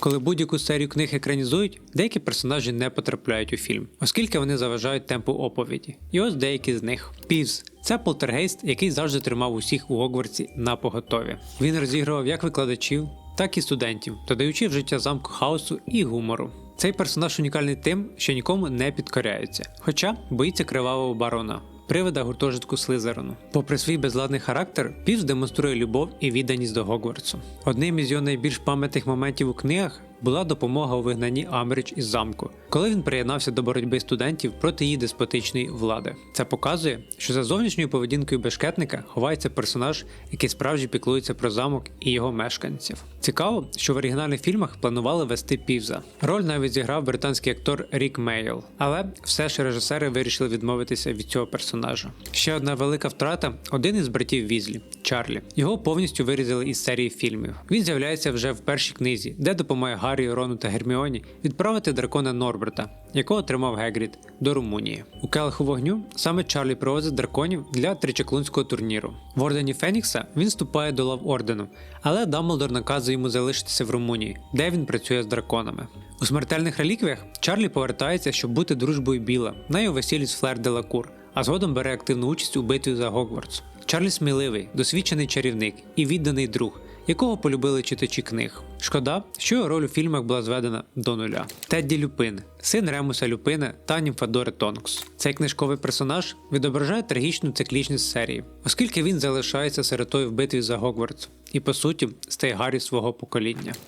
Коли будь-яку серію книг екранізують, деякі персонажі не потрапляють у фільм, оскільки вони заважають темпу оповіді. І ось деякі з них. Півз це полтергейст, який завжди тримав усіх у Гогвартсі на поготові. Він розігрував як викладачів, так і студентів, додаючи в життя замку хаосу і гумору. Цей персонаж унікальний тим, що нікому не підкоряється, хоча боїться кривавого барона. Привида гуртожитку Слизерону. Попри свій безладний характер, Півз демонструє любов і відданість до Гогвартсу. Одним із його найбільш пам'ятних моментів у книгах була допомога у вигнанні Амріч із замку, коли він приєднався до боротьби студентів проти її деспотичної влади. Це показує, що за зовнішньою поведінкою бешкетника ховається персонаж, який справді піклується про замок і його мешканців. Цікаво, що в оригінальних фільмах планували вести Півза. Роль навіть зіграв британський актор Рік Мейл, але все ж режисери вирішили відмовитися від цього персонажа. Ще одна велика втрата один із братів Візлі Чарлі. Його повністю вирізали із серії фільмів. Він з'являється вже в першій книзі, де допомагає Гаррі, Рону та Герміоні відправити дракона Норберта, якого тримав Гегрід, до Румунії. У келиху вогню саме Чарлі привозить драконів для тричаклунського турніру. В ордені Фенікса він вступає до лав ордену, але Дамблдор наказує йому залишитися в Румунії, де він працює з драконами. У смертельних реліквіях Чарлі повертається, щоб бути дружбою Біла на його весіллі з Флер де Лакур, а згодом бере активну участь у битві за Гогвартс. Чарлі сміливий, досвідчений чарівник і відданий друг, якого полюбили читачі книг. Шкода, що його роль у фільмах була зведена до нуля. Тедді Люпин, син Ремуса Люпина та Німфадори Тонкс. Цей книжковий персонаж відображає трагічну циклічність серії, оскільки він залишається сиротою в битві за Гогвартс і по суті стає Гаррі свого покоління.